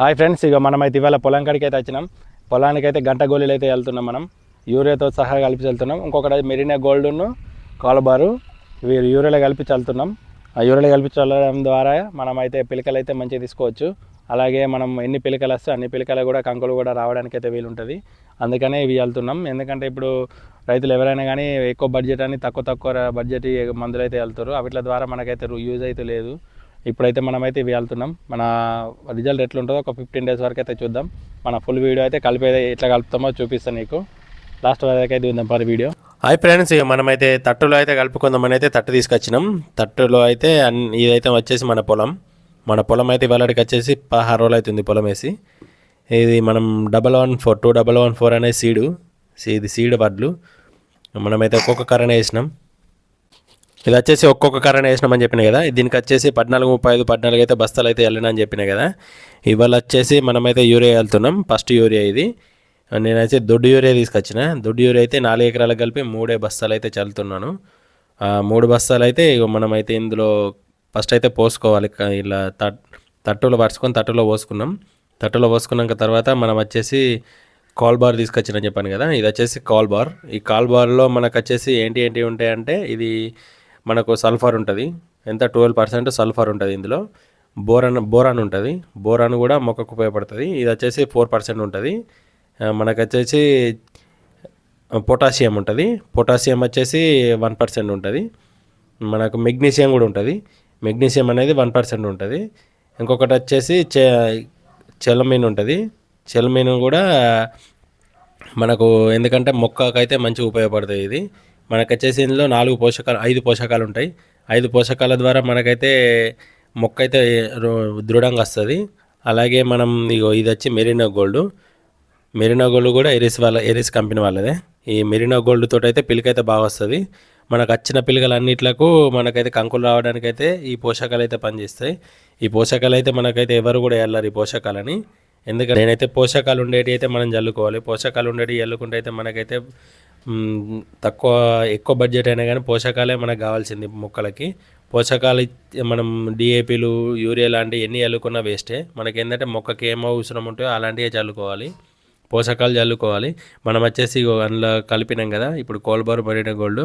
Hi friends ఇక మనమైతే ఇవాళ పొలం కాడికి అయితే వచ్చినాం. పొలానికి అయితే గంట గోళీలు అయితే వెళ్తున్నాం మనం. యూరియాతో సహా కలిపి వెళ్తున్నాం ఇంకొకటి మెరీనా గోల్డ్ను కాలబారు ఇవి యూరియాలో కలిపి చల్లుతున్నాం. ఆ యూరియాలో కలిపి చల్లడం ద్వారా మనం అయితే పిలకలు అయితే మంచిగా తీసుకోవచ్చు. అలాగే మనం ఎన్ని పిలకలు వస్తే అన్ని పిలకలు కూడా కంకులు కూడా రావడానికి అయితే వీలుంటుంది. అందుకనే ఇవి వెళ్తున్నాం ఎందుకంటే ఇప్పుడు రైతులు ఎవరైనా కానీ ఎక్కువ బడ్జెట్ అని తక్కువ తక్కువ బడ్జెట్ మందులు అయితే వెళ్తారు వీటి ద్వారా మనకైతే యూజ్ అయితే లేదు. ఇప్పుడైతే మనమైతే ఇవి వెళ్తున్నాం. మన రిజల్ట్ ఎట్లుంటుందో ఒక ఫిఫ్టీన్ డేస్ వరకు అయితే చూద్దాం. మన ఫుల్ వీడియో అయితే కలిపి ఎట్లా కలుపుతామో చూపిస్తాను నీకు. లాస్ట్ వరకు అయితే ఉందాం పర్ వీడియో హాయ్ ఫ్రెండ్స్ ఇక మనమైతే తట్టులో అయితే కలుపుకుందామని అయితే తట్టు తీసుకొచ్చినాం. తట్టులో అయితే అన్ని ఇదైతే వచ్చేసి మన పొలం. మన పొలం అయితే ఇవాళకి వచ్చేసి పదహారు రోజులు అవుతుంది పొలం వేసి. ఇది మనం double one four two double one four అనే సీడు ఇది సీడ్ వడ్లు మనమైతే ఒక్కొక్క కర్రనే వేసినాం. ఇది వచ్చేసి ఒక్కొక్క కర్రనే వేసినామని చెప్పిన కదా. దీనికి వచ్చేసి పద్నాలుగు ముప్పై ఐదు పద్నాలుగు అయితే బస్తాలు అయితే వెళ్ళినా అని చెప్పిన కదా. ఇవాళ వచ్చేసి మనమైతే యూరియా వెళ్తున్నాం. ఫస్ట్ యూరియా ఇది. నేనైతే దొడ్డు యూరియా తీసుకొచ్చిన. దొడ్డు యూరియా అయితే నాలుగు ఎకరాలకు కలిపి మూడే బస్తాలు అయితే చల్లుతున్నాను. మూడు బస్తాలు అయితే ఇగో మనమైతే ఇందులో ఫస్ట్ అయితే పోసుకోవాలి. ఇలా తట్ తట్టులో పరుచుకొని తట్టులో పోసుకున్నాం. తట్టులో పోసుకున్నాక తర్వాత మనం వచ్చేసి కాల్ బార్ తీసుకొచ్చిన చెప్పాను కదా. ఇది వచ్చేసి కాల్ బార్. ఈ కాల్ బార్లో మనకు వచ్చేసి ఏంటి ఏంటి ఉంటాయంటే ఇది మనకు సల్ఫర్ ఉంటుంది. ఎంత? ట్వెల్వ్ పర్సెంట్ సల్ఫర్ ఉంటుంది ఇందులో. బోరాన్ బోరాన్ ఉంటుంది. బోరాన్ కూడా మొక్కకు ఉపయోగపడుతుంది. ఇది వచ్చేసి ఫోర్ పర్సెంట్ ఉంటుంది. మనకు వచ్చేసి పొటాషియం ఉంటుంది. పొటాషియం వచ్చేసి వన్ పర్సెంట్ ఉంటుంది. మనకు మెగ్నీషియం కూడా ఉంటుంది. మెగ్నీషియం అనేది వన్ పర్సెంట్ ఉంటుంది. ఇంకొకటి వచ్చేసి చె చెలమీన్ ఉంటుంది. చెలమీన్ కూడా మనకు ఎందుకంటే మొక్కకైతే మంచిగా ఉపయోగపడుతుంది ఇది. మనకు వచ్చేసి ఇందులో నాలుగు పోషకాలు ఐదు పోషకాలు ఉంటాయి. ఐదు పోషకాల ద్వారా మనకైతే మొక్క అయితే దృఢంగా వస్తుంది. అలాగే మనం ఇగో ఇది వచ్చి మెరీనో గోల్డ్. మెరీనో గోల్డ్ కూడా ఎరిస్ వాళ్ళ ఎరిస్ కంపెనీ వాళ్ళదే. ఈ మెరీనో గోల్డ్ తోటి అయితే పిలికైతే బాగా వస్తుంది. మనకు వచ్చిన పిలకలన్నిట్లకు మనకైతే కంకులు రావడానికి అయితే ఈ పోషకాలు అయితే పనిచేస్తాయి. ఈ పోషకాలు అయితే మనకైతే ఎవరు కూడా వెళ్ళరు ఈ పోషకాలని. ఎందుకంటే నేనైతే పోషకాలు ఉండేటి అయితే మనం చల్లుకోవాలి పోషకాలు ఉండేటి చల్లుకుంటే అయితే మనకైతే తక్కువ ఎక్కువ బడ్జెట్ అయినా కానీ పోషకాలే మనకు కావాల్సింది మొక్కలకి. పోషకాలు మనం డిఏపీలు యూరియా లాంటివి ఎన్ని చల్లుకున్నా వేస్టే మనకి ఏంటంటే మొక్కకి ఏమో అవసరం ఉంటాయో అలాంటివే చల్లుకోవాలి. పోషకాలు చల్లుకోవాలి. మనం వచ్చేసి అందులో కలిపినాం కదా ఇప్పుడు కోల్బార్ మరీన గోల్డ్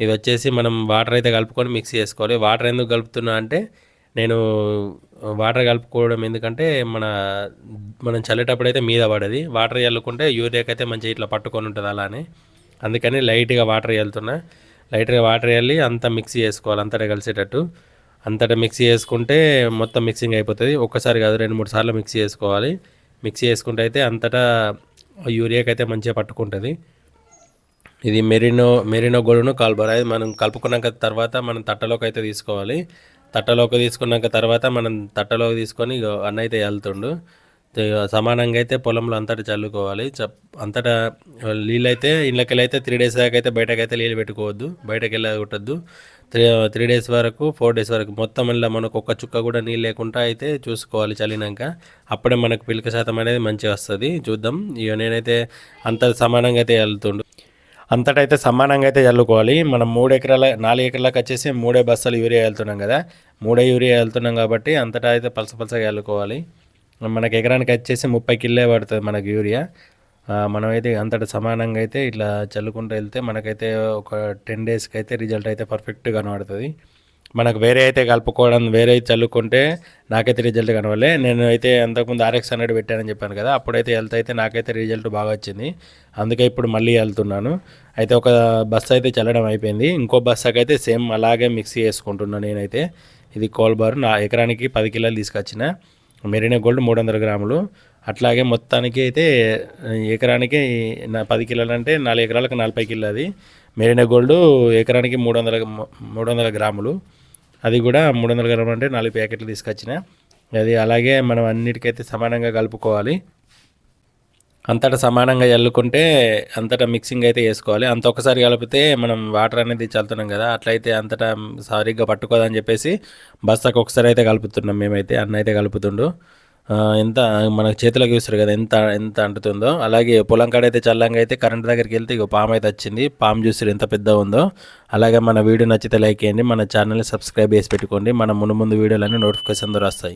ఇది వచ్చేసి మనం వాటర్ అయితే కలుపుకొని మిక్స్ చేసుకోవాలి. వాటర్ ఎందుకు కలుపుతున్నా అంటే నేను వాటర్ కలుపుకోవడం ఎందుకంటే మన మనం చల్లేటప్పుడు అయితే మీద పడది. వాటర్ చల్లుకుంటే యూరియాకి అయితే మంచిగా ఇట్లా పట్టుకొని ఉంటుంది అలానే. అందుకని లైట్గా వాటర్ వెళ్తున్నా లైట్గా వాటర్ వెళ్ళి అంతా మిక్సీ చేసుకోవాలి అంతటా కలిసేటట్టు. అంతటా మిక్సీ చేసుకుంటే మొత్తం మిక్సింగ్ అయిపోతుంది. ఒక్కసారి కాదు రెండు మూడు సార్లు మిక్సీ చేసుకోవాలి. మిక్సీ చేసుకుంటే అయితే అంతటా యూరియాకి అయితే మంచిగా పట్టుకుంటుంది. ఇది మెరినో మెరినో గోడును కాల్బర్ అది మనం కలుపుకున్నాక తర్వాత మనం తట్టలోకి అయితే తీసుకోవాలి. తట్టలోకి తీసుకున్నాక తర్వాత మనం తట్టలోకి తీసుకొని ఇగో అన్న అయితే వెళ్తుండు సమానంగా అయితే పొలంలో అంతటా చల్లుకోవాలి. అంతటా నీళ్ళు అయితే ఇళ్ళకెళ్ళి అయితే త్రీ డేస్ దాకా అయితే బయటకైతే నీళ్ళు పెట్టుకోవద్దు. బయటకు వెళ్ళ కొట్టద్దు త్రీ త్రీ డేస్ వరకు ఫోర్ డేస్ వరకు మొత్తం ఇలా మనకు ఒక్క చుక్క కూడా నీళ్ళు లేకుండా అయితే చూసుకోవాలి చల్లినాక. అప్పుడే మనకు పిలక శాతం అనేది మంచిగా వస్తుంది. చూద్దాం. ఇక నేనైతే అంత సమానంగా అయితే వెళ్తుండు అంతటా అయితే సమానంగా అయితే చల్లుకోవాలి. మనం మూడు ఎకరాల నాలుగు ఎకరాలకు వచ్చేసి మూడే బస్తాలు యూరియా వెళ్తున్నాం కదా. మూడే యూరియా వెళ్తున్నాం కాబట్టి అంతటా అయితే పలస పలసగా చల్లుకోవాలి. మనకి ఎకరానికి వచ్చేసి ముప్పై కిల్లే పడుతుంది మనకు యూరియా. మనమైతే అంతటా సమానంగా అయితే ఇట్లా చల్లుకుంటూ వెళ్తే మనకైతే ఒక టెన్ డేస్కి అయితే రిజల్ట్ అయితే పర్ఫెక్ట్గా కనబడుతుంది. మనకు వేరే అయితే కలుపుకోవడం వేరే అయితే చల్లుకుంటే నాకైతే రిజల్ట్ కనవలే నేను అయితే అంతకుముందు ఆర్ఎక్స్ హండ్రెడ్ పెట్టానని చెప్పాను కదా అప్పుడైతే వెళ్తే అయితే నాకైతే రిజల్ట్ బాగా వచ్చింది. అందుకే ఇప్పుడు మళ్ళీ వెళ్తున్నాను. అయితే ఒక బస్సు అయితే చల్లడం అయిపోయింది. ఇంకో బస్సాకి అయితే సేమ్ అలాగే మిక్సీ చేసుకుంటున్నాను నేనైతే. ఇది కోల్బార్ నా ఎకరానికి పది కిలోలు తీసుకొచ్చిన. మెరీనా గోల్డ్ మూడు వందల గ్రాములు. అట్లాగే మొత్తానికి అయితే ఎకరానికి పది కిలోలు అంటే నాలుగు ఎకరాలకు నలభై కిలో అది. మెరీనా గోల్డ్ ఎకరానికి మూడు వందల మూడు వందల గ్రాములు. అది కూడా మూడు వందల గ్రాములు అంటే నాలుగు ప్యాకెట్లు తీసుకొచ్చిన. అది అలాగే మనం అన్నిటికైతే సమానంగా కలుపుకోవాలి. అంతటా సమానంగా చల్లుకుంటే అంతటా మిక్సింగ్ అయితే వేసుకోవాలి అంత ఒకసారి కలిపితే మనం వాటర్ అనేది చల్లుతున్నాం కదా అట్లయితే అంతటా సరిగ్గా పట్టుకోదని చెప్పేసి బస్తాకు ఒకసారి అయితే కలుపుతున్నాం మేమైతే అన్న అయితే కలుపుతుండు. ఎంత మన చేతిలోకి చూస్తారు కదా ఎంత ఎంత అంటుతుందో. అలాగే పొలం కాడ అయితే చల్లంగా అయితే కరెంట్ దగ్గరికి వెళ్తే ఇక పామ్ అయితే వచ్చింది. పామ్ చూస్తారు ఎంత పెద్ద ఉందో. అలాగే మన వీడియో నచ్చితే లైక్ చేయండి మన ఛానల్ని సబ్స్క్రైబ్ చేసి పెట్టుకోండి. మన ముందు ముందు వీడియోలన్నీ నోటిఫికేషన్ ద్వారా వస్తాయి.